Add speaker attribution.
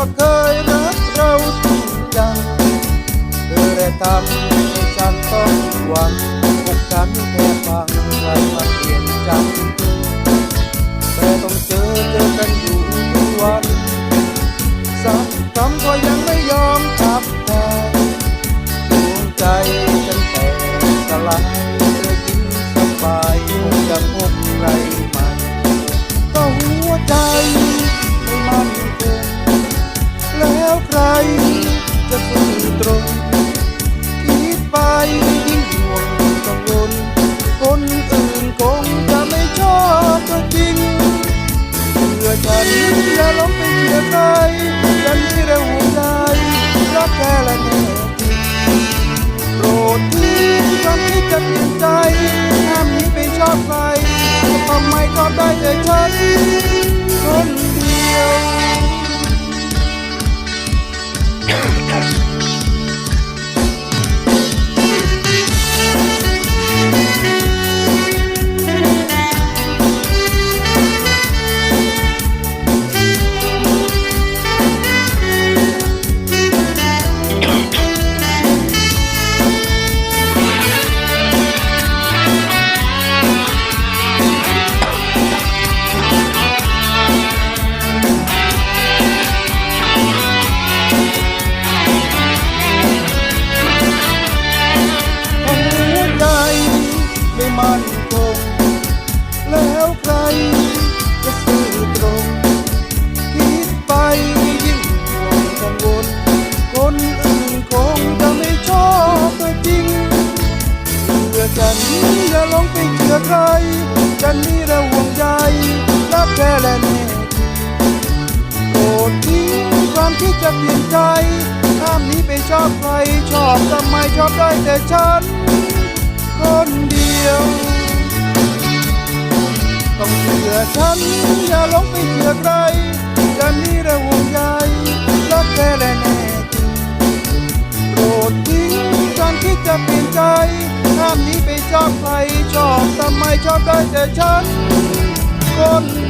Speaker 1: ว่าเคยรักเราจริงจังเธอได้ทำให้ฉันต้องหวังพวกฉันแค่ฟังใครมาเปลี่ยนใจแต่ต้องเจอเจอกันอยู่ทุกวันสักคำก็ยังไม่ยอมทับแใจดวงใจฉันแต่สลายเธอยิ้มสบายคงจะพบใคร และแน่จริงโปรดทิ้งความคิดจะเปลี่ยน จันอย่าหลงไปเชื่อใครฉันนี่ระห่วงใจรักแค่และแน่โปรดทิ้งความที่จะเปลี่ยนใจห้ามนี้ไปชอบใคร ชอบทำไมชอบได้แต่ฉัน คนเดียว ต้องเชื่อฉัน อย่าหลงไปเชื่อใครฉันนี่ระห่วงใย ใครชอบทำไมชอบได้แต่ฉันคน